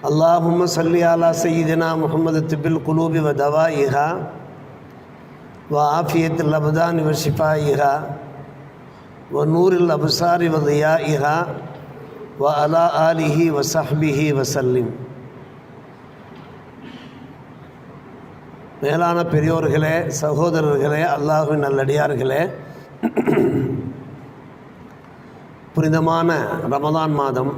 அல்லாஹும் சல்லி அலா சையீதினா முகமது திபில் குலூபி வ தவா இஹா வ ஆஃபியத் லபதான் இவ ஷிஃபா இஹா வ நூரில் அபுசாரி வ தியா இஹா வ அலா ஆலிஹி வ சஹ்பிஹி வசல்லிம் மேலான பெரியோர்களே சகோதரர்களே அல்லாஹுவின் நல்லடியார்களே புனிதமான ரமதான் மாதம்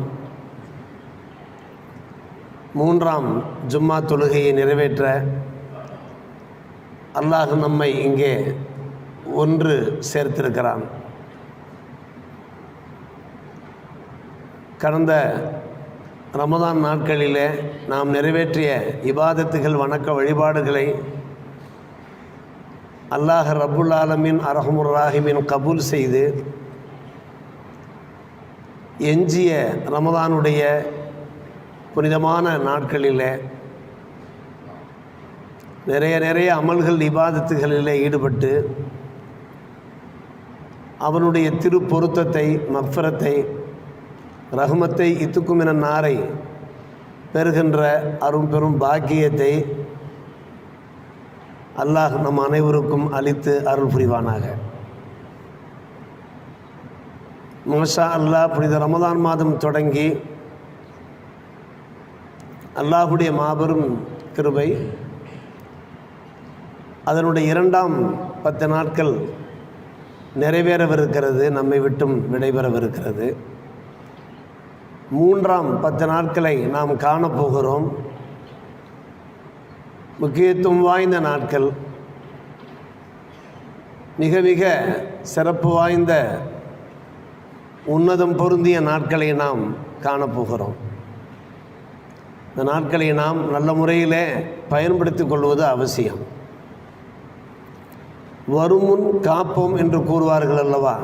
மூன்றாம் ஜும்மா தொழுகையை நிறைவேற்ற அல்லாஹ் நம்மை இங்கே ஒன்று சேர்த்திருக்கிறான். கடந்த ரமதான் நாட்களிலே நாம் நிறைவேற்றிய இபாதத்துகள் வணக்க வழிபாடுகளை அல்லாஹ் ரபுல் ஆலமின் அரஹமுர் ராஹிமின் கபூல் செய்து எஞ்சிய ரமதானுடைய புனிதமான நாட்களில் நிறைய நிறைய அமல்கள் இபாதத்துகளில் ஈடுபட்டு அவனுடைய திரு பொருத்தத்தை மஃபரத்தை ரகுமத்தை இத்துக்கும் என நாரை பெறுகின்ற அரும் பெரும் பாக்கியத்தை அல்லாஹ் நம் அனைவருக்கும் அளித்து அருள் புரிவானாக. மோசா அல்லாஹ் புனித ரமதான் மாதம் தொடங்கி அல்லாஹுடைய மாபெரும் கிருபை. அதனுடைய இரண்டாம் பத்து நாட்கள் நிறைவேறவிருக்கிறது நம்மை விட்டும் விடைபெறவிருக்கிறது. மூன்றாம் பத்து நாட்களை நாம் காணப்போகிறோம். முக்கியத்துவம் வாய்ந்த நாட்கள். மிக மிக சிறப்பு வாய்ந்த உன்னதம் பொருந்திய நாட்களை நாம் காணப்போகிறோம். இந்த நாட்களை நாம் நல்ல முறையில் பயன்படுத்தி கொள்வது அவசியம். வருமுன் காப்போம் என்று கூறுவார்கள் அல்லவா?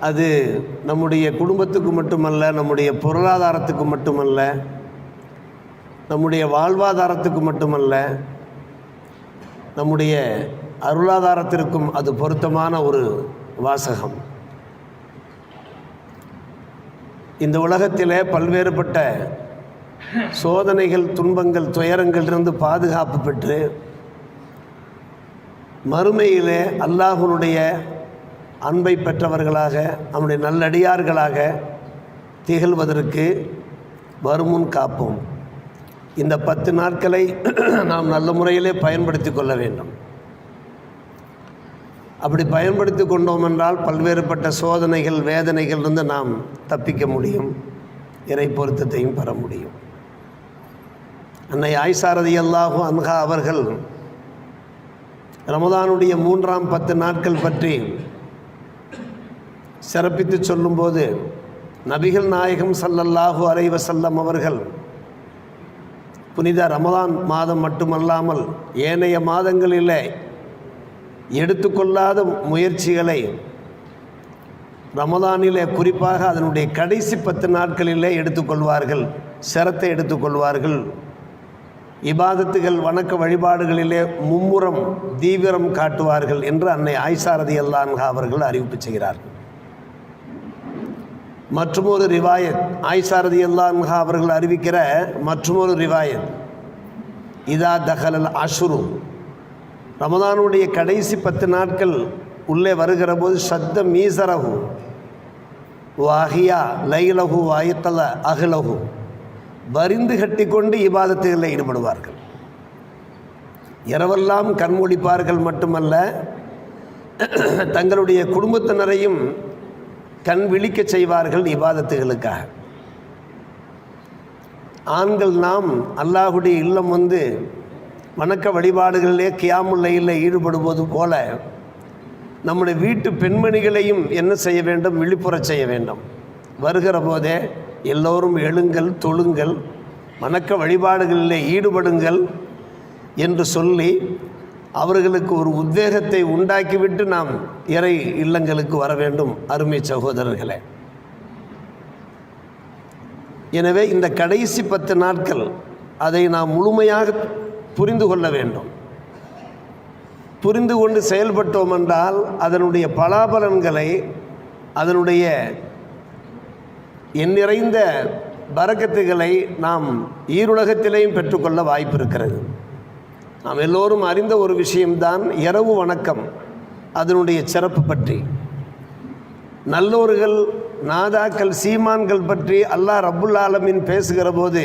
அது நம்முடைய குடும்பத்துக்கு மட்டுமல்ல நம்முடைய பொருளாதாரத்துக்கு மட்டுமல்ல நம்முடைய வாழ்வாதாரத்துக்கு மட்டுமல்ல நம்முடைய அருளாதாரத்திற்கும் அது பொருத்தமான ஒரு வாசகம். இந்த உலகத்தில் பல்வேறுபட்ட சோதனைகள் துன்பங்கள் துயரங்களிலிருந்து பாதுகாப்பு பெற்று மறுமையிலே அல்லாஹனுடைய அன்பை பெற்றவர்களாக நம்முடைய நல்லடியார்களாக திகழ்வதற்கு வருமுன் காப்போம். இந்த பத்து நாட்களை நாம் நல்ல முறையிலே பயன்படுத்தி கொள்ள வேண்டும். அப்படி பயன்படுத்தி கொண்டோம் என்றால் பல்வேறுபட்ட சோதனைகள் வேதனைகள் இருந்து நாம் தப்பிக்க முடியும். இறை பொருத்தத்தையும் பெற முடியும். அன்னை ஆய்சாரதி அல்லாஹு அன்ஹா அவர்கள் ரமதானுடைய மூன்றாம் பத்து நாட்கள் பற்றி சிறப்பித்து சொல்லும்போது நபிகள் நாயகம் சல்லல்லாஹு அலை செல்லம் அவர்கள் புனித ரமதான் மாதம் மட்டுமல்லாமல் ஏனைய மாதங்களில் எடுத்துக்கொள்ளாத முயற்சிகளை ரமதானிலே குறிப்பாக அதனுடைய கடைசி பத்து நாட்களிலே எடுத்துக்கொள்வார்கள் சிரத்தை எடுத்துக்கொள்வார்கள். இபாதத்துகள் வணக்க வழிபாடுகளிலே மும்முரம் தீவிரம் காட்டுவார்கள் என்று அன்னை ஆய்சாரதி அல்லான்ஹா அவர்கள் அறிவிப்பு செய்கிறார்கள். மற்றொரு ரிவாயத் ஆய்சாரதி அல்லான்ஹா அவர்கள் அறிவிக்கிற மற்றொரு ரிவாயத் இதா தகலல் அஷ்ரு ரமதானுடைய கடைசி பத்து நாட்கள் உள்ளே வருகிற போது சத்த மீசரகு வாகியா லைலகு வாயத்தல அகிலகு வரிந்து கட்டி கொண்டு இபாதத்துகளில் ஈடுபடுவார்கள். இரவெல்லாம் கண்மூடிப்பார்கள் மட்டுமல்ல தங்களுடைய குடும்பத்தினரையும் கண் விழிக்க செய்வார்கள் இபாதத்துகளுக்காக. ஆண்கள் நாம் அல்லாஹுடைய இல்லம் வந்து வணக்க வழிபாடுகளிலே கியாமுல்லையில் ஈடுபடுவது போல நம்முடைய வீட்டு பெண்மணிகளையும் என்ன செய்ய வேண்டும்? விழிப்புற செய்ய வேண்டும். வருகிற போதே எல்லோரும் எழுங்கள் தொழுங்கள் வணக்க வழிபாடுகளிலே ஈடுபடுங்கள் என்று சொல்லி அவர்களுக்கு ஒரு உத்வேகத்தை உண்டாக்கிவிட்டு நாம் இறை இல்லங்களுக்கு வர வேண்டும் அருமை சகோதரர்களே. எனவே இந்த கடைசி பத்து நாட்கள் அதை நாம் முழுமையாக புரிந்து கொள்ள வேண்டும். புரிந்து கொண்டு செயல்பட்டோம் என்றால் அதனுடைய பலாபலன்களை அதனுடைய என் நிறைந்த பரக்கத்துகளை நாம் ஈருலகத்திலேயும் பெற்றுக்கொள்ள வாய்ப்பு இருக்கிறது. நாம் எல்லோரும் அறிந்த ஒரு விஷயம்தான் இரவு வணக்கம் அதனுடைய சிறப்பு பற்றி. நல்லோர்கள் நாதாக்கள் சீமான்கள் பற்றி அல்லாஹ் ரபுல் ஆலமின் பேசுகிற போது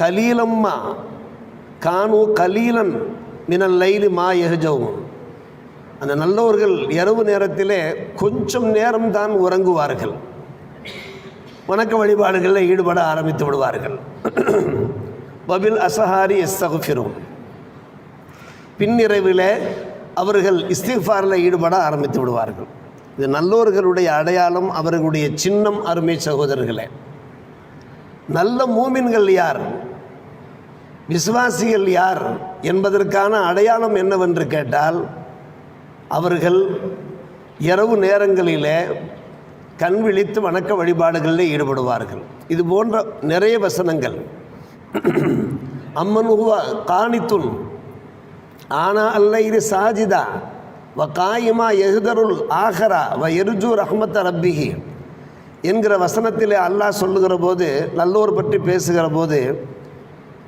கலீலம்மா. கானு கலீலன் மினல் லைலி மா எஹஜவும் அந்த நல்லவர்கள் இரவு நேரத்திலே கொஞ்சம் நேரம் தான் உறங்குவார்கள். வணக்க வழிபாடுகளில் ஈடுபட ஆரம்பித்து விடுவார்கள். பபில் அசஹாரி எஸ்தகுஃபிரும் பின்னிரவில் அவர்கள் இஸ்திஃபாரில் ஈடுபட ஆரம்பித்து விடுவார்கள். இது நல்லோர்களுடைய அடையாளம் அவர்களுடைய சின்னம் அருமை சகோதரர்களே. நல்ல மூமின்கள் யார்? விசுவாசிகள் யார் என்பதற்கான அடையாளம் என்னவென்று கேட்டால் அவர்கள் இரவு நேரங்களிலே கண் விழித்து வணக்க வழிபாடுகளில் ஈடுபடுவார்கள். இது போன்ற நிறைய வசனங்கள். அம்மன் உவா காணித்துன் ஆனா அல்ல இது சாஜிதா வ காயிமா எஹ்தருல் ஆஹரா வ எருஜு ரஹ்மத்த ரப்பிஹி. என்கிற வசனத்திலே அல்லாஹ் சொல்லுகிற போது நல்லோர் பற்றி பேசுகிற போது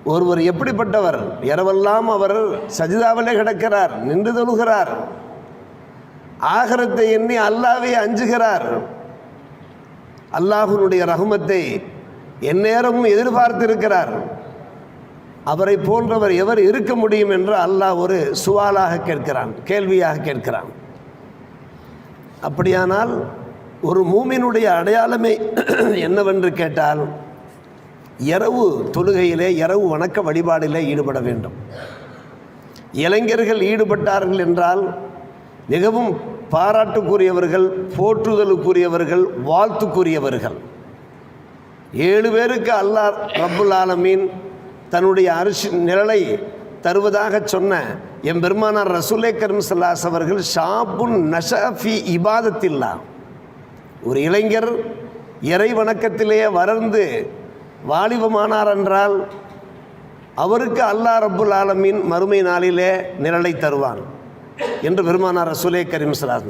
ஒருவர் எப்படிப்பட்டவர்? இரவெல்லாம் அவர் சஜிதாவிலே கிடக்கிறார் நின்று தொழுகிறார். ஆகரத்தை எண்ணி அல்லாவே அஞ்சுகிறார். அல்லாஹுனுடைய ரகுமத்தை எந்நேரமும் எதிர்பார்த்திருக்கிறார். அவரை போன்றவர் எவர் இருக்க முடியும் என்று அல்லாஹ் ஒரு சுவாலாக கேட்கிறான் கேள்வியாக கேட்கிறான். அப்படியானால் ஒரு மூமினுடைய அடையாளமே என்னவென்று கேட்டால் இரவு தொழுகையிலே இரவு வணக்க வழிபாடிலே ஈடுபட வேண்டும். இளைஞர்கள் ஈடுபட்டார்கள் என்றால் மிகவும் பாராட்டுக்குரியவர்கள் போற்றுதலுக்குரியவர்கள் வாழ்த்துக்குரியவர்கள். ஏழு பேருக்கு அல்லாஹ் ரப்புல் ஆலமீன் தன்னுடைய அரிசி நிழலை தருவதாக சொன்ன என் பெருமானார் ரசூலே கரும் சல்லாஸ் அவர்கள் ஷாபுன் நஷாஃபி இபாதத்தில்லா. ஒரு இளைஞர் இறை வணக்கத்திலேயே வளர்ந்து வாலிபமானார் என்றால் அவருக்கு அல்லாஹ் ரப்புல் ஆலமின் மறுமை நாளிலே நிழலை தருவான் என்று பெருமானார் ரசூலே கரீம் சலாஸ்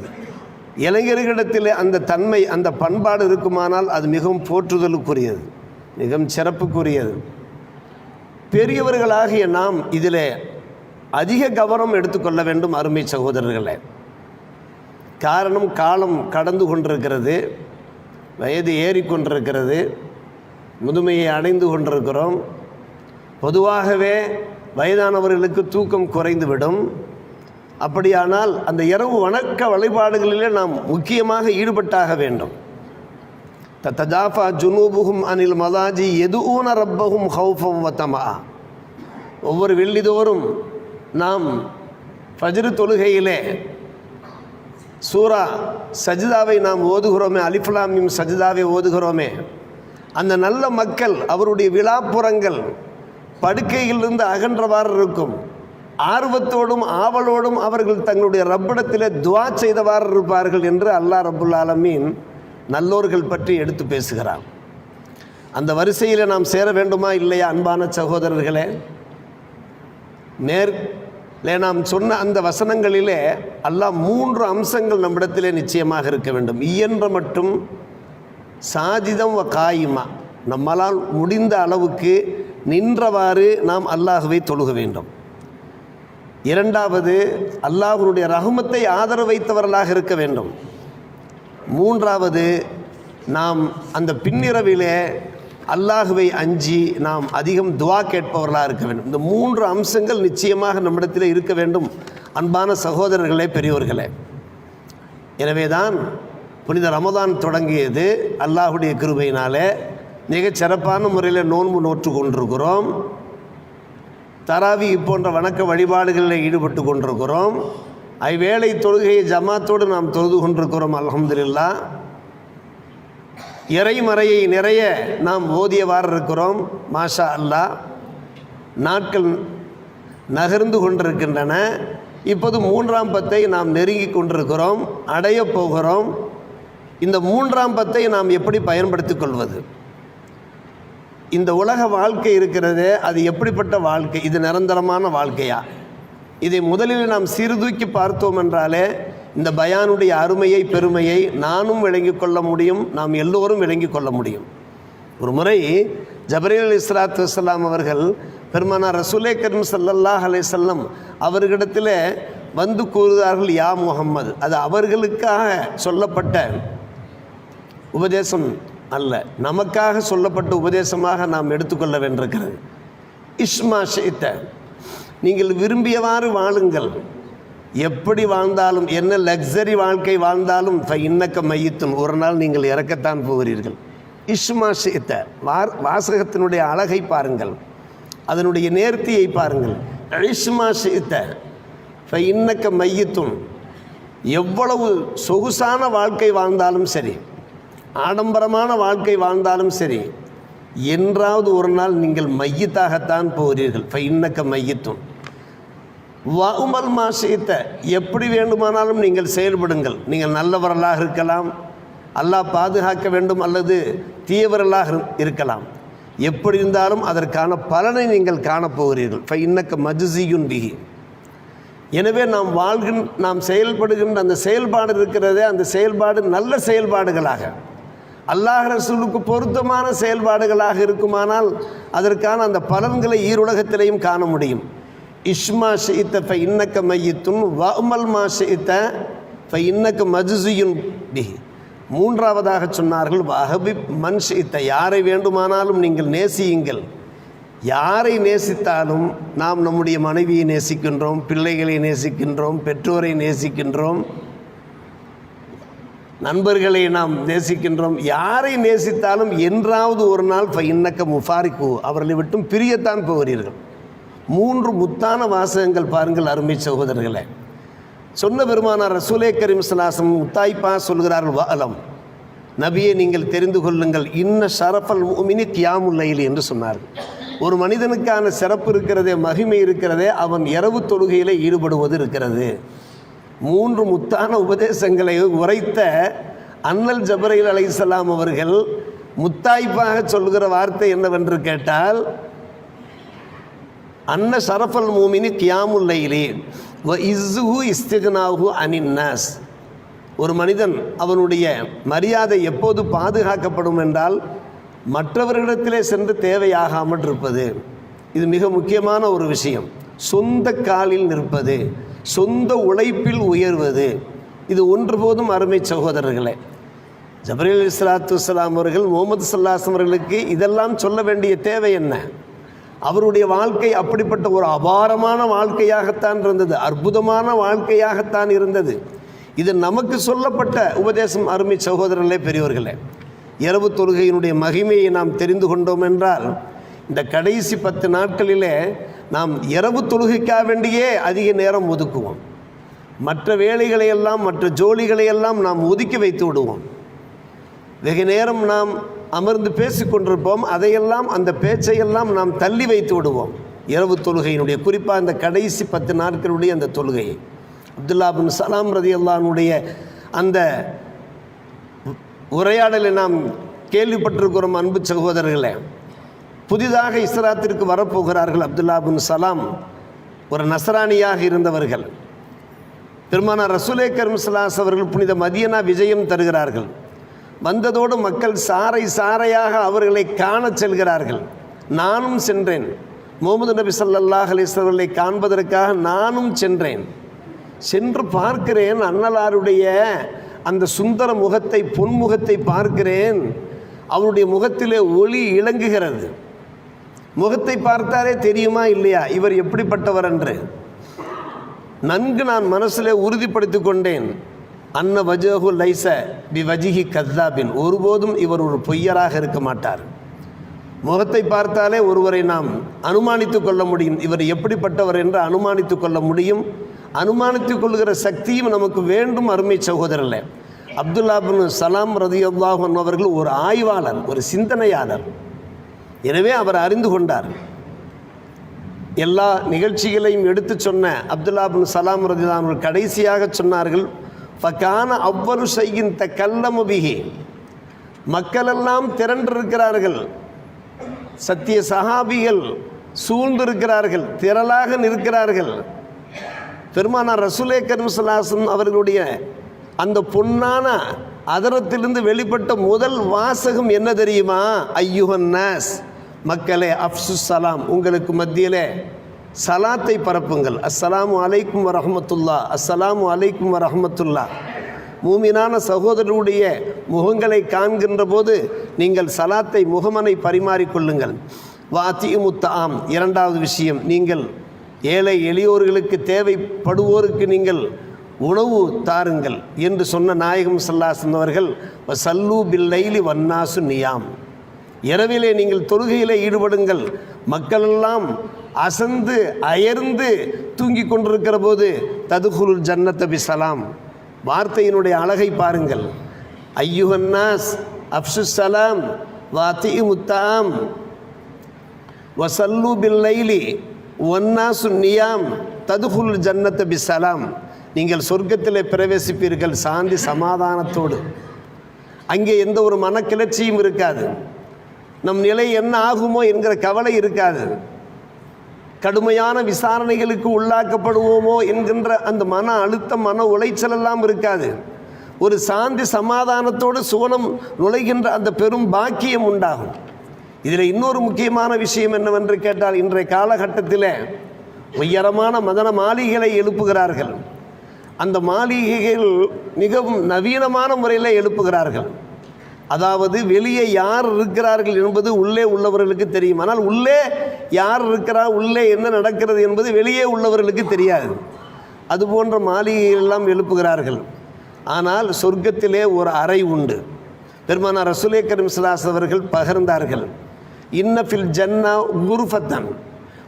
இளைஞர்களிடத்தில் அந்த தன்மை அந்த பண்பாடு இருக்குமானால் அது மிகவும் போற்றுதலுக்குரியது மிகவும் சிறப்புக்குரியது. பெரியவர்களாகிய நாம் இதில் அதிக கவனம் எடுத்துக்கொள்ள வேண்டும் அருமை சகோதரர்களே. காரணம் காலம் கடந்து கொண்டிருக்கிறது வயது ஏறிக்கொண்டிருக்கிறது முதுமையை அடைந்து கொண்டிருக்கிறோம். பொதுவாகவே வயதானவர்களுக்கு தூக்கம் குறைந்துவிடும். அப்படியானால் அந்த இரவு வணக்க வழிபாடுகளிலே நாம் முக்கியமாக ஈடுபட்டாக வேண்டும். தத்தஜாஃபா ஜுனூபுகும் அனில் மதாஜி எதுவும் ரப்பகும் ஹவுஃபம் வத்தமா ஒவ்வொரு வெள்ளிதோறும் நாம் ஃபஜ்ரு தொழுகையிலே சூரா சஜிதாவை நாம் ஓதுகிறோமே அலிஃபுலாமியும் சஜிதாவை ஓதுகிறோமே அந்த நல்ல மக்கள் அவருடைய விழாப்புறங்கள் படுக்கையிலிருந்து அகன்றவாறு இருக்கும். ஆர்வத்தோடும் ஆவலோடும் அவர்கள் தங்களுடைய ரப்பிடத்திலே துவா செய்தவாறு இருப்பார்கள் என்று அல்லாஹ் ரபுல் ஆலமீன் நல்லோர்கள் பற்றி எடுத்து பேசுகிறான். அந்த வரிசையில் நாம் சேர வேண்டுமா இல்லையா அன்பான சகோதரர்களே? நேர்லே நாம் சொன்ன அந்த வசனங்களிலே அல்லாஹ் மூன்று அம்சங்கள் நம்மிடத்திலே நிச்சயமாக இருக்க வேண்டும். இயன்ற மட்டும் சாஜிதம் வ காயுமா. நம்மளால் முடிந்த அளவுக்கு நின்றவாறு நாம் அல்லாஹுவை தொழுக வேண்டும். இரண்டாவது அல்லாஹனுடைய ரகுமத்தை ஆதரவு வைத்தவர்களாக இருக்க வேண்டும். மூன்றாவது நாம் அந்த பின்னிரவிலே அல்லாஹுவை அஞ்சி நாம் அதிகம் துவா கேட்பவர்களாக இருக்க வேண்டும். இந்த மூன்று அம்சங்கள் நிச்சயமாக நம்மிடத்தில் இருக்க வேண்டும். அன்பான சகோதரர்களே பெரியோர்களே. எனவே தான் புனித ரமதான் தொடங்கியது அல்லாஹுடைய கிருபையினாலே. மிகச் சிறப்பான முறையில் நோன்பு நோற்று கொண்டிருக்கிறோம். தராவி போன்ற வணக்க வழிபாடுகளில் ஈடுபட்டு கொண்டிருக்கிறோம். ஐவேளை தொழுகையை ஜமாத்தோடு நாம் தொழுது கொண்டிருக்கிறோம் அலமதுல்லா இறைமறையை நிறைய நாம் ஓதியவாறு இருக்கிறோம் மாஷா அல்லாஹ் நாட்கள் நகர்ந்து கொண்டிருக்கின்றன. இப்போது மூன்றாம் பத்தை நாம் நெருங்கி கொண்டிருக்கிறோம் அடையப் போகிறோம். இந்த மூன்றாம் பத்தை நாம் எப்படி பயன்படுத்திக் கொள்வது? இந்த உலக வாழ்க்கை இருக்கிறதே அது எப்படிப்பட்ட வாழ்க்கை? இது நிரந்தரமான வாழ்க்கையா? இதை முதலில் நாம் சீர்தூக்கி பார்த்தோம் என்றாலே இந்த பயானுடைய அருமையை பெருமையை நானும் விளங்கிக் கொள்ள முடியும் நாம் எல்லோரும் விளங்கிக் கொள்ள முடியும். ஒரு முறை ஜபரீல் இஸ்லாத்து வஸ்லாம் அவர்கள் பெருமானார் ரசூலே கரீம் சல்லல்லாஹ் அலைஹி அவர்களிடத்தில் வந்து கூறுகிறார்கள் யா முஹம்மது. அது அவர்களுக்காக சொல்லப்பட்ட உபதேசம் அல்ல. நமக்காக சொல்லப்பட்ட உபதேசமாக நாம் எடுத்துக்கொள்ள வேண்டியிருக்கிறது. இஷ்மா ஷேத்த நீங்கள் விரும்பியவாறு வாழுங்கள். எப்படி வாழ்ந்தாலும் என்ன லக்ஸரி வாழ்க்கை வாழ்ந்தாலும் இன்னக்க மையத்தும் ஒரு நாள் நீங்கள் இறக்கத்தான் போகிறீர்கள். இஷ்மா ஷேத்த வார் வாசகத்தினுடைய அழகை பாருங்கள். அதனுடைய நேர்த்தியை பாருங்கள். இஷ்மா ஷேத்த இன்னக்க மையத்தும் எவ்வளவு சொகுசான வாழ்க்கை வாழ்ந்தாலும் சரி ஆடம்பரமான வாழ்க்கை வாழ்ந்தாலும் சரி என்றாவது ஒரு நாள் நீங்கள் மையத்தாகத்தான் போகிறீர்கள். இன்னக்க மையத்தும் வகுமல் மாசியத்த எப்படி வேண்டுமானாலும் நீங்கள் செயல்படுங்கள். நீங்கள் நல்லவர்களாக இருக்கலாம் அல்லாஹ் பாதுகாக்க வேண்டும் அல்லது தீயவர்களாக இரு- இருக்கலாம். எப்படி இருந்தாலும் அதற்கான பலனை நீங்கள் காணப்போகிறீர்கள் ஃபை இன்னக்க மஜுசியுன் பிகி எனவே நாம் வாழ்கின் நாம் செயல்படுகின்ற அந்த செயல்பாடு இருக்கிறதே அந்த செயல்பாடு நல்ல செயல்பாடுகளாக. அல்லாஹ் ரசூலுக்கு பொருத்தமான செயல்பாடுகளாக இருக்குமானால் அதற்கான அந்த பலன்களை ஈருலகத்திலையும் காண முடியும். இஷ்மா ஷெய்த்த ஃப இன்னக்க மையத்தும் வமல் மா ஷெய்த்த ஃப இன்னக்க மஜுசியுன் பிஹி. மூன்றாவதாக சொன்னார்கள் வஹபிப் மண் ஷெய்த்த யாரை வேண்டுமானாலும் நீங்கள் நேசியுங்கள். யாரை நேசித்தாலும் நாம் நம்முடைய மனைவியை நேசிக்கின்றோம் பிள்ளைகளை நேசிக்கின்றோம் பெற்றோரை நேசிக்கின்றோம். நண்பர்களை நாம் நேசிக்கின்றோம். யாரை நேசித்தாலும் என்றாவது ஒரு நாள் இன்னக்க முஃபாரிக்கு அவர்களை விட்டும் பிரியத்தான் போகிறீர்கள். மூன்று முத்தான வாசகங்கள் பாருங்கள் அருமை சகோதரர்களே. சொன்ன பெருமானார் ரசூலே கரீம் சலாசம் முத்தாய்ப்பா சொல்கிறார்கள் வாலம் நபியை நீங்கள் தெரிந்து கொள்ளுங்கள் இன்ன ஷரஃபல் மினி கியாமுல்லையில் என்று சொன்னார்கள். ஒரு மனிதனுக்கான சிறப்பு இருக்கிறதே மகிமை இருக்கிறதே அவன் இரவு தொழுகையில் ஈடுபடுவது இருக்கிறது. மூன்று முத்தான உபதேசங்களை உரைத்த அண்ணல் ஜபரையில் அலைஹிஸ்ஸலாம் அவர்கள் முத்தாய்ப்பாக சொல்கிற வார்த்தை என்னவென்று கேட்டால் அன்ன ஷரஃபல் மூமினி கியாமுல்லையிலே வ இஸ்ஸுஹு இஸ்திகனாஹு அனின்னாஸ். ஒரு மனிதன் அவனுடைய மரியாதை எப்போது பாதுகாக்கப்படும் என்றால் மற்றவர்களிடத்திலே சென்று தேவையாகாமல் இருப்பது. இது மிக முக்கியமான ஒரு விஷயம். சொந்த காலில் நிற்பது. சொந்த உழைப்பில் உயர்வது. இது ஒன்று போதும் அருமை சகோதரர்களே. ஜபரீல் இஸ்லாத்து வஸ்ஸலாம் அவர்கள் முகமது சல்லாஸ் அவர்களுக்கு இதெல்லாம் சொல்ல வேண்டிய தேவை என்ன? அவருடைய வாழ்க்கை அப்படிப்பட்ட ஒரு அபாரமான வாழ்க்கையாகத்தான் இருந்தது அற்புதமான வாழ்க்கையாகத்தான் இருந்தது. இது நமக்கு சொல்லப்பட்ட உபதேசம் அருமை சகோதரர்களே பெரியவர்களே இரவு தொழுகையினுடைய மகிமையை நாம் தெரிந்து கொண்டோம் என்றால் இந்த கடைசி பத்து நாட்களிலே நாம் இரவு தொழுகைக்காக வேண்டியே அதிக நேரம் ஒதுக்குவோம். மற்ற வேலைகளை எல்லாம் மற்ற ஜோலிகளை எல்லாம் நாம் ஒதுக்கி வைத்து விடுவோம். வெகு நேரம் நாம் அமர்ந்து பேசிக்கொண்டிருப்போம் அதையெல்லாம் அந்த பேச்சையெல்லாம் நாம் தள்ளி வைத்து விடுவோம். இரவு தொழுகையினுடைய குறிப்பாக அந்த கடைசி பத்து நாட்களுடைய அந்த தொழுகையை அப்துல்லா பின் சலாம் ரதி அல்லானுடைய அந்த உரையாடலை நாம் கேள்விப்பட்டிருக்கிறோம் அன்பு சகோதரர்களே. புதிதாக இஸ்ராத்திற்கு வரப்போகிறார்கள் அப்துல்லா பின் சலாம் ஒரு நசராணியாக இருந்தவர்கள். பெருமானார் ரசுலே கரும் சலாஸ் அவர்கள் புனித மதியனா விஜயம் தருகிறார்கள். வந்ததோடு மக்கள் சாறை சாறையாக அவர்களை காணச் செல்கிறார்கள். நானும் சென்றேன். முகமது நபி சல்லாஹ் அலிஸ்வர்களை காண்பதற்காக நானும் சென்றேன். சென்று பார்க்கிறேன் அன்னலாருடைய அந்த சுந்தர முகத்தை பொன்முகத்தை பார்க்கிறேன். அவருடைய முகத்திலே ஒளி இளங்குகிறது. முகத்தை பார்த்தாலே தெரியுமா இல்லையா? இவர் எப்படிப்பட்டவர் என்று. நன்கு நான் மனசில் உறுதிப்படுத்தி கொண்டேன். அன்ன வஜோஹு லைச பி வஜிஹி கத்தாபின். ஒருபோதும் இவர் ஒரு பொய்யராக இருக்க மாட்டார். முகத்தை பார்த்தாலே ஒருவரை நாம் அனுமானித்து கொள்ள முடியும். இவர் எப்படிப்பட்டவர் என்று அனுமானித்து கொள்ள முடியும். அனுமானித்துக் கொள்கிற சக்தியும் நமக்கு வேண்டும் அருமை சகோதரர்களே. அப்துல்லா பின் சலாம் ரதியுல்லாஹன் அவர்கள் ஒரு ஆய்வாளர் ஒரு சிந்தனையாளர். எனவே அவர் அறிந்து கொண்டார். எல்லா நிகழ்ச்சிகளையும் எடுத்து சொன்ன அப்துல்லா பின் சலாம் ரதிதான் கடைசியாக சொன்னார்கள் ஃபக்கான அவ்வளவு செய்கின் த கல்லமுபிகி மக்களெல்லாம் திரண்டிருக்கிறார்கள். சத்திய சஹாபிகள் சூழ்ந்திருக்கிறார்கள் திரளாக நிற்கிறார்கள். பெருமானார் ரசுலே கரிம்சலாசன் அவர்களுடைய அந்த பொன்னான அதரத்திலிருந்து வெளிப்பட்ட முதல் வாசகம் என்ன தெரியுமா? ஐயுகன் நாஸ். மக்களே அப்சு சலாம் உங்களுக்கு மத்தியிலே சலாத்தை பரப்புங்கள். அஸ்ஸலாமு அலைக்கும் வரஹமத்துல்லா அஸ்ஸலாமு அலைக்கும் வரஹமத்துல்லா. மூமினான சகோதரருடைய முகங்களை காண்கின்ற போது நீங்கள் சலாத்தை முகமனை பரிமாறிக்கொள்ளுங்கள் வாத்தி முத்தாம் இரண்டாவது விஷயம் நீங்கள் ஏழை எளியோர்களுக்கு தேவைப்படுவோருக்கு நீங்கள் உணவு தாருங்கள் என்று சொன்ன நாயகம் சல்லாசன் அவர்கள் சல்லு பில்லைலி வன்னாசு நியாம். இரவிலே நீங்கள் தொழுகையிலே ஈடுபடுங்கள். மக்களெல்லாம் அசந்து அயர்ந்து தூங்கிக் கொண்டிருக்கிற போது ததுகுலுல் ஜன்னத்தபி சலாம் வார்த்தையினுடைய அழகை பாருங்கள். ஐயுஹன்னாஸ் அப்சு சலாம் வாத்தி முத்தாம் வசல்லு பில்லைலி ஒன்னாசு நியாம் ததுகுல் ஜன்னத்தபி பிசலாம். நீங்கள் சொர்க்கத்தில் பிரவேசிப்பீர்கள் சாந்தி சமாதானத்தோடு. அங்கே எந்த ஒரு மனக்கிளர்ச்சியும் இருக்காது. நம் நிலை என்ன ஆகுமோ என்கிற கவலை இருக்காது. கடுமையான விசாரணைகளுக்கு உள்ளாக்கப்படுவோமோ என்கின்ற அந்த மன அழுத்தம் மன உளைச்சல் எல்லாம் இருக்காது. ஒரு சாந்தி சமாதானத்தோடு சுவனம் நுழைகின்ற அந்த பெரும் பாக்கியம் உண்டாகும். இதில் இன்னொரு முக்கியமான விஷயம் என்னவென்று கேட்டால் இன்றைய காலகட்டத்தில் உயரமான மதன மாளிகைகளை எழுப்புகிறார்கள். அந்த மாளிகைகள் மிகவும் நவீனமான முறையில் எழுப்புகிறார்கள். அதாவது வெளியே யார் இருக்கிறார்கள் என்பது உள்ளே உள்ளவர்களுக்கு தெரியும். ஆனால் உள்ளே யார் இருக்கிறார் உள்ளே என்ன நடக்கிறது என்பது வெளியே உள்ளவர்களுக்கு தெரியாது. அது போன்ற மாளிகையெல்லாம் எழுப்புகிறார்கள். ஆனால் சொர்க்கத்திலே ஒரு அறை உண்டு. பெருமானார் ரசுலே கரீம் அவர்கள் பகிர்ந்தார்கள். இன்னஃபில் ஜன்னா குருஃபத்தன்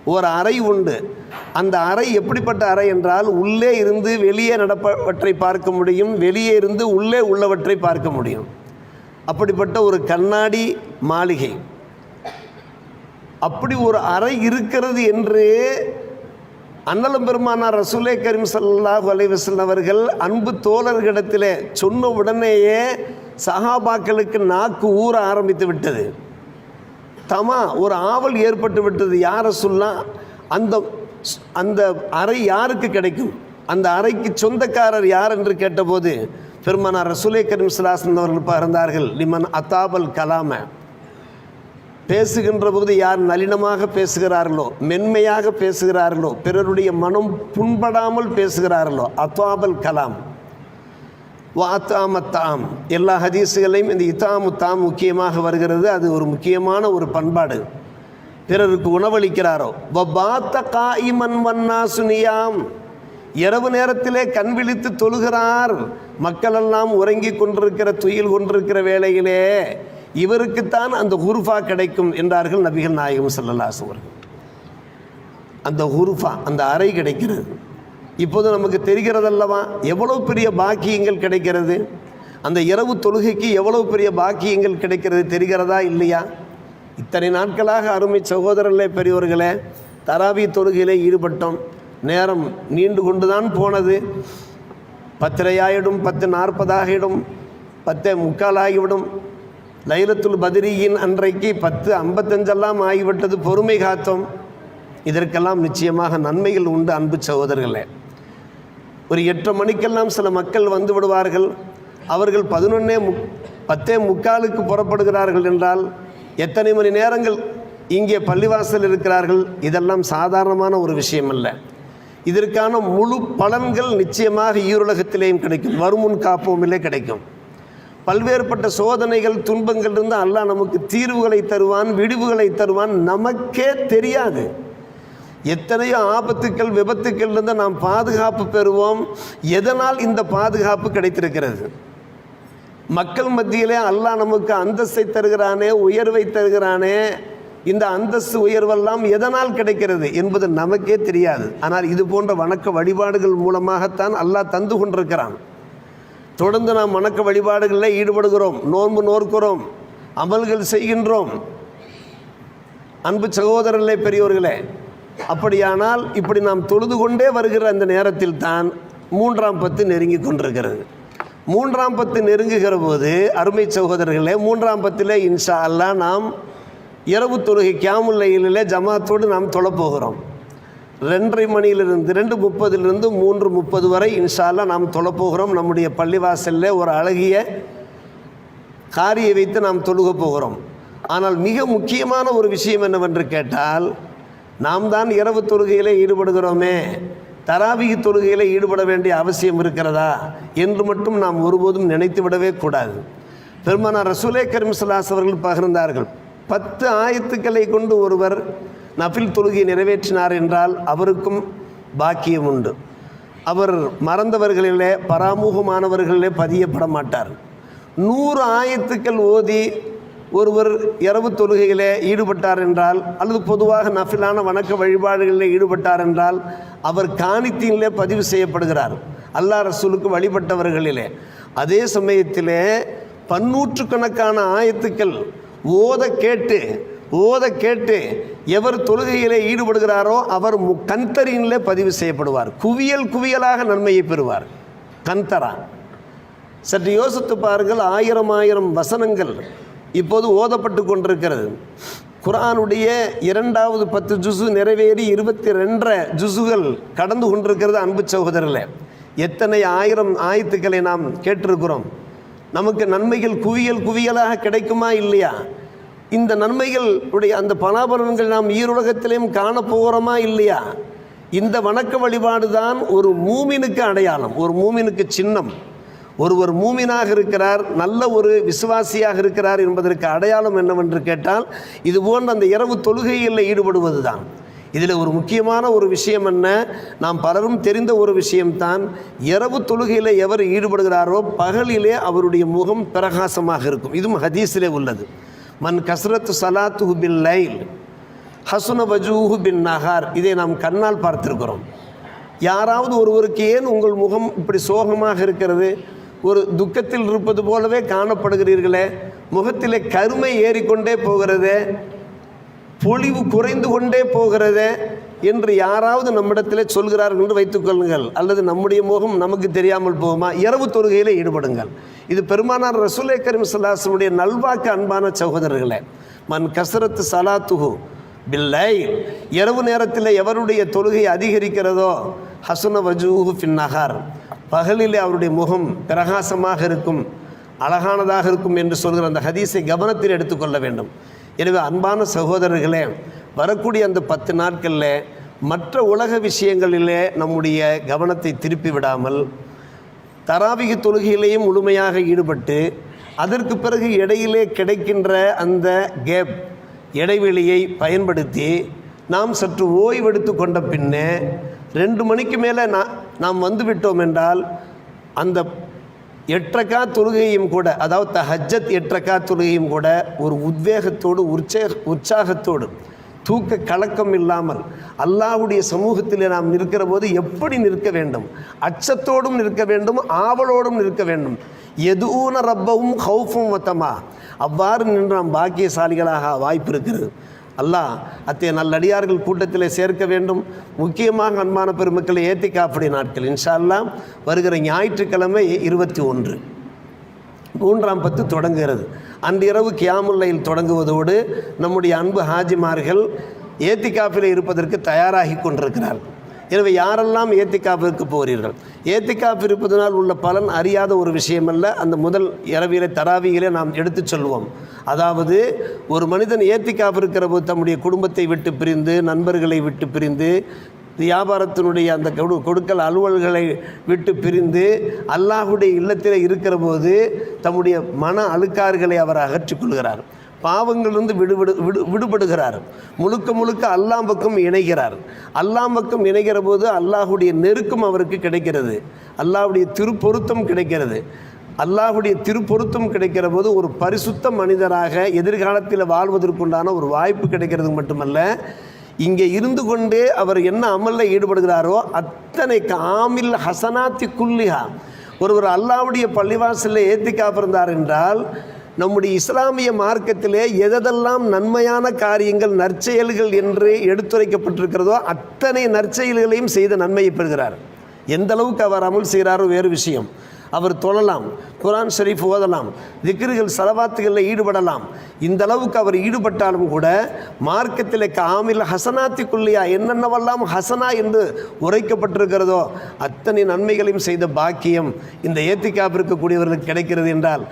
ஒரு அறை உண்டு. அந்த அறை எப்படிப்பட்ட அறை என்றால் உள்ளே இருந்து வெளியே நடப்பவற்றை பார்க்க முடியும் வெளியே இருந்து உள்ளே உள்ளவற்றை பார்க்க முடியும். அப்படிப்பட்ட ஒரு கண்ணாடி மாளிகை. அப்படி ஒரு அறை இருக்கிறது என்று அன்னலம் பெருமானார் ரசூலே கரீம் ஸல்லல்லாஹு அலைஹி அவர்கள் அன்பு தோழர்களிடத்தில் சொன்ன உடனேயே சஹாபாக்களுக்கு நாக்கு ஊற ஆரம்பித்து விட்டது. தமா ஒரு ஆவல் ஏற்பட்டு விட்டது. யார சொல்லாம் அந்த அந்த அறை யாருக்கு கிடைக்கும்? அந்த அறைக்கு சொந்தக்காரர் யார் என்று கேட்டபோது பெருமானார் ரசூலே கரீம் ஸல்லல்லாஹு அவர்கள் பகிர்ந்தார்கள் லிமன் அத்தாபல் கலாம. பேசுகின்ற போது யார் நளினமாக பேசுகிறார்களோ மென்மையாக பேசுகிறார்களோ பிறருடைய மனம் புண்படாமல் பேசுகிறார்களோ அத்தாபல் கலாம். வாத்தாமத்தாம் எல்லா ஹதீஸுகளையும் இந்த இத்தாமு தாம் முக்கியமாக வருகிறது. அது ஒரு முக்கியமான ஒரு பண்பாடு. பிறருக்கு உணவளிக்கிறாரோ வபாத்த காயிமன் வன்னா சுனியாம் இரவு நேரத்திலே கண் விழித்து தொழுகிறார். மக்களெல்லாம் உறங்கி கொண்டிருக்கிற துயில் கொண்டிருக்கிற வேளையிலே இவருக்குத்தான் அந்த ஹுருஃபா கிடைக்கும் என்றார்கள் நபிகள் நாயகம் ஸல்லல்லாஹு அவர்கள். அந்த ஹுருஃபா அந்த அறை கிடைக்கிறது. இப்போது நமக்கு தெரிகிறதல்லவா எவ்வளோ பெரிய பாக்கியங்கள் கிடைக்கிறது? அந்த இரவு தொழுகைக்கு எவ்வளோ பெரிய பாக்கியங்கள் கிடைக்கிறது தெரிகிறதா இல்லையா? இத்தனை நாட்களாக அருமை சகோதரர்களே பெரியவர்களே தராவி தொழுகையிலே ஈடுபட்டோம். நேரம் நீண்டு கொண்டு தான் போனது. பத்திரையாயிடும் பத்து நாற்பதாகிடும் பத்தே முக்காலாகிவிடும். லைலத்துல் பதிரியின் அன்றைக்கு பத்து ஐம்பத்தஞ்செல்லாம் ஆகிவிட்டது பொறுமை காத்தோம். இதற்கெல்லாம் நிச்சயமாக நன்மைகள் உண்டு அன்பு சகோதரர்களே. ஒரு எட்டு மணிக்கெல்லாம் சில மக்கள் வந்து விடுவார்கள். அவர்கள் பதினொன்னே முக் பத்தே முக்காலுக்கு புறப்படுகிறார்கள் என்றால் எத்தனை மணி நேரங்கள் இங்கே பள்ளிவாசல் இருக்கிறார்கள்? இதெல்லாம் சாதாரணமான ஒரு விஷயம் அல்ல இதற்கான முழு பலன்கள் நிச்சயமாக ஈருலகத்திலேயும் கிடைக்கும். வருமுன் காப்போமிலே கிடைக்கும். பல்வேறுபட்ட சோதனைகள் துன்பங்கள் இருந்தால் அல்லாஹ் நமக்கு தீர்வுகளை தருவான் விடிவுகளை தருவான். நமக்கே தெரியாது. எத்தனையோ ஆபத்துக்கள் விபத்துக்கள் இருந்தால் நாம் பாதுகாப்பு பெறுவோம். எதனால் இந்த பாதுகாப்பு கிடைத்திருக்கிறது? மக்கள் மத்தியிலே அல்லாஹ் நமக்கு அந்தஸ்தை தருகிறானே உயர்வை தருகிறானே இந்த அந்தஸ்து உயர்வெல்லாம் எதனால் கிடைக்கிறது என்பது நமக்கே தெரியாது. ஆனால் இது போன்ற வணக்க வழிபாடுகள் மூலமாகத்தான் அல்லாஹ் தந்து கொண்டிருக்கிறான். தொடர்ந்து நாம் வணக்க வழிபாடுகளில் ஈடுபடுகிறோம். நோன்பு நோர்க்கிறோம் அமல்கள் செய்கின்றோம். அன்பு சகோதரர்களே பெரியோர்களே அப்படியானால் இப்படி நாம் தொழுது கொண்டே வருகிற அந்த நேரத்தில் தான் மூன்றாம் பத்து நெருங்கி கொண்டிருக்கிறது. மூன்றாம் பத்து நெருங்குகிற போது அருமை சகோதரர்களே மூன்றாம் பத்தில் இன்ஷா அல்லாஹ் நாம் இரவு தொழுகை கியாமுல்லையிலே ஜமாத்தோடு நாம் தொழப்போகிறோம். ரெண்டரை மணியிலிருந்து ரெண்டு முப்பதிலிருந்து மூன்று முப்பது வரை இன்ஷால்லா நாம் தொழப்போகிறோம். நம்முடைய பள்ளிவாசலில் ஒரு அழகிய காரியை வைத்து நாம் தொழுக போகிறோம். ஆனால் மிக முக்கியமான ஒரு விஷயம் என்னவென்று கேட்டால் நாம் தான் இரவு தொழுகையிலே ஈடுபடுகிறோமே தராவிகி தொழுகையில் ஈடுபட வேண்டிய அவசியம் இருக்கிறதா என்று மட்டும் நாம் ஒருபோதும் நினைத்து விடவே கூடாது. பெருமானார் ரசூலே கரீம் அவர்கள் பகிர்ந்தார்கள். பத்து ஆயத்துக்களை கொண்டு ஒருவர் நஃபில் தொழுகையை நிறைவேற்றினார் என்றால் அவருக்கும் பாக்கியம் உண்டு. அவர் மறந்தவர்களிலே பராமுகமானவர்களிலே பதியப்பட மாட்டார். நூறு ஆயத்துக்கள் ஓதி ஒருவர் இரவு தொழுகையிலே ஈடுபட்டார் என்றால் அல்லது பொதுவாக நஃபிலான வணக்க வழிபாடுகளில் ஈடுபட்டார் என்றால் அவர் காணித்தீனிலே பதிவு செய்யப்படுகிறார். அல்லா ரசூலுக்கு வழிபட்டவர்களிலே. அதே சமயத்திலே பன்னூற்றுக்கணக்கான ஆயத்துக்கள் ஓத கேட்டு ஓத கேட்டு எவர் தொழுகையிலே ஈடுபடுகிறாரோ அவர் மு கந்தரினிலே பதிவு செய்யப்படுவார். குவியல் குவியலாக நன்மையை பெறுவார். கந்தரா. சற்று யோசித்து பாருங்கள் ஆயிரம் ஆயிரம் வசனங்கள் இப்போது ஓதப்பட்டு கொண்டிருக்கிறது. குரானுடைய இரண்டாவது பத்து ஜுசு நிறைவேறி இருபத்தி ரெண்டரை ஜுசுகள் கடந்து கொண்டிருக்கிறது அன்பு சகோதரில் எத்தனை ஆயிரம் ஆயத்துக்களை நாம் கேட்டிருக்கிறோம். நமக்கு நன்மைகள் குவியல் குவியலாக கிடைக்குமா இல்லையா? இந்த நன்மைகள் உடைய அந்த பலாபலன்கள் நாம் ஈருலகத்திலையும் காணப்போகிறோமா இல்லையா? இந்த வணக்க வழிபாடு தான் ஒரு மூமினுக்கு அடையாளம் ஒரு மூமினுக்கு சின்னம். ஒருவர் மூமினாக இருக்கிறார் நல்ல ஒரு விசுவாசியாக இருக்கிறார் என்பதற்கு அடையாளம் என்னவென்று கேட்டால் இது போன்ற அந்த இரவு தொழுகையில் ஈடுபடுவது தான் இதில் ஒரு முக்கியமான ஒரு விஷயம் என்ன? நாம் பலரும் தெரிந்த ஒரு விஷயம்தான். இரவு தொழுகையில் எவர் ஈடுபடுகிறாரோ பகலிலே அவருடைய முகம் பிரகாசமாக இருக்கும். இதுவும் ஹதீஸிலே உள்ளது. மன் கசரத் சலாத்து பின் லைல் ஹசுன வஜூஹு பின் நகார் இதை நாம் கண்ணால் பார்த்திருக்கிறோம். யாராவது ஒருவருக்கு ஏன் உங்கள் முகம் இப்படி சோகமாக இருக்கிறது? ஒரு துக்கத்தில் இருப்பது போலவே காணப்படுகிறீர்களே. முகத்திலே கருமை ஏறிக்கொண்டே போகிறதே. பொலிவு குறைந்து கொண்டே போகிறதே என்று யாராவது நம்மிடத்தில் சொல்கிறார்கள் என்று வைத்துக்கொள்ளுங்கள் அல்லது நம்முடைய முகம் நமக்கு தெரியாமல் போகுமா? இரவு தொழுகையில் ஈடுபடுங்கள். இது பெருமானார் ரசூலே கரீம் சல்லாசனுடைய நல்வாக்கு அன்பான சகோதரர்களே. மன் கசரத்து சலாத்துகு பில்லை இரவு நேரத்தில் எவருடைய தொழுகை அதிகரிக்கிறதோ? ஹசுன வஜூஹு பின்னகார் பகலிலே அவருடைய முகம் பிரகாசமாக இருக்கும் அழகானதாக இருக்கும் என்று சொல்கிற அந்த ஹதீஸை கவனத்தில் எடுத்துக்கொள்ள வேண்டும். எனவே அன்பான சகோதரர்களே வரக்கூடிய அந்த பத்து நாட்களில் மற்ற உலக விஷயங்களிலே நம்முடைய கவனத்தை திருப்பி விடாமல் தராவிக தொழுகையிலேயும் முழுமையாக ஈடுபட்டு அதற்கு பிறகு இடையிலே கிடைக்கின்ற அந்த கேப் இடைவெளியை பயன்படுத்தி நாம் சற்று ஓய்வெடுத்து கொண்ட பின்னே ரெண்டு மணிக்கு மேலே நான் நாம் வந்துவிட்டோம் என்றால் அந்த எட்டக்கா தொழுகையும் கூட அதாவது தஹஜத் எட்டக்கா தொழுகையும் கூட ஒரு உத்வேகத்தோடு உற்சே உற்சாகத்தோடு தூக்க கலக்கம் இல்லாமல் அல்லாஹ்வுடைய சமூகத்தில் நாம் நிற்கிற போது எப்படி நிற்க வேண்டும்? அச்சத்தோடும் நிற்க வேண்டும் ஆவலோடும் நிற்க வேண்டும். எதுவுன ரப்பவும் ஹவுஃபும் மொத்தமா அவ்வாறு நின்று நாம் பாக்கியசாலிகளாக வாய்ப்பு இருக்கிறது. அல்லாஹ் அத்தைய நல்லடியார்கள் கூட்டத்தில் சேர்க்க வேண்டும். முக்கியமாக அன்பான பெருமக்களை ஏத்தி காப்படி நாட்கள். இன்ஷா அல்லாஹ் வருகிற ஞாயிற்றுக்கிழமை இருபத்தி ஒன்று. மூன்றாம் பத்து தொடங்குகிறது. அன்றிரவு கியாமுல்லையில் தொடங்குவதோடு நம்முடைய அன்பு ஹாஜிமார்கள் ஏத்திகாப்பில் இருப்பதற்கு தயாராகி கொண்டிருக்கிறார்கள். எனவே யாரெல்லாம் ஏத்திக்காப்பிற்கு போகிறீர்கள்? ஏத்திக்காப்பு இருப்பதனால் உள்ள பலன் அறியாத ஒரு விஷயமல்ல. அந்த முதல் இரவிலே தராவியிலே நாம் எடுத்துச் சொல்வோம். அதாவது ஒரு மனிதன் ஏத்திக்காப்பு இருக்கிற போது தம்முடைய குடும்பத்தை விட்டு பிரிந்து நண்பர்களை விட்டு பிரிந்து வியாபாரத்தினுடைய அந்த கொடு கொடுக்கல் அலுவல்களை விட்டு பிரிந்து அல்லாஹுடைய இல்லத்தில் இருக்கிற போது தம்முடைய மன அழுக்காறுகளை அவர் அகற்றிக் கொள்கிறார். பாவங்களிலிருந்து விடுபடு விடு விடுபடுகிறார். முழுக்க முழுக்க அல்லாம் பக்கம் இணைகிறார். அல்லாம் பக்கம் இணைகிற போது அல்லாஹுடைய நெருக்கம் அவருக்கு கிடைக்கிறது. அல்லாஹுடைய திருப்பொருத்தம் கிடைக்கிறது. அல்லாஹுடைய திருப்பொருத்தம் கிடைக்கிற போது ஒரு பரிசுத்த மனிதராக எதிர்காலத்தில் வாழ்வதற்குண்டான ஒரு வாய்ப்பு கிடைக்கிறது மட்டுமல்ல இங்கே இருந்து கொண்டே அவர் என்ன அமலில் ஈடுபடுகிறாரோ அத்தனை காமில் ஹசனாத்தி குல்லிஹா. ஒருவர் அல்லாவுடைய பள்ளிவாசலில் ஏற்றி காப்பிருந்தார் என்றால் நம்முடைய இஸ்லாமிய மார்க்கத்திலே எதெல்லாம் நன்மையான காரியங்கள் நற்செயல்கள் என்று எடுத்துரைக்கப்பட்டிருக்கிறதோ அத்தனை நற்செயல்களையும் செய்த நன்மையை பெறுகிறார். எந்த அளவுக்கு அவர் அமல் செய்கிறாரோ வேறு விஷயம். அவர் தொழலாம். குரான் ஷெரீஃப் ஓதலாம் திக்ருகள் சலவாத்துகளில் ஈடுபடலாம். இந்த அளவுக்கு அவர் ஈடுபட்டாலும் கூட மார்க்கத்தில் காமில் ஹசனாத்திக்குள்ளியா என்னென்னவெல்லாம் ஹசனா என்று உரைக்கப்பட்டிருக்கிறதோ அத்தனை நன்மைகளையும் செய்த பாக்கியம் இந்த ஏத்திக்காப்பு இருக்கக்கூடியவர்களுக்கு கிடைக்கிறது என்றால்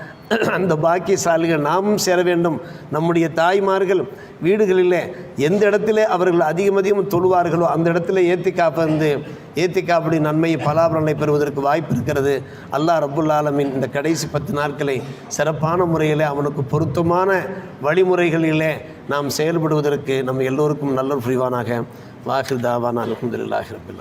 அந்த பாக்கியசாலிகள் நாமும் சேர வேண்டும். நம்முடைய தாய்மார்கள் வீடுகளிலே எந்த இடத்திலே அவர்கள் அதிகம் அதிகம் தொழுவார்களோ அந்த இடத்துல ஏத்திக்காப்பு வந்து ஏத்திக்காப்படி நன்மையை பலாபலனை பெறுவதற்கு வாய்ப்பு இருக்கிறது. அல்லாஹ் ரபுல்லாலமின் இந்த இந்த கடைசி பத்து நாட்களை சிறப்பான முறையில் அவனுக்கு பொருத்தமான வழிமுறைகளிலே நாம் செயல்படுவதற்கு நம் எல்லோருக்கும் நல்ல புரிவானாக. வாஹிர் தாவான அலமதுல்லாஹி ரபுல்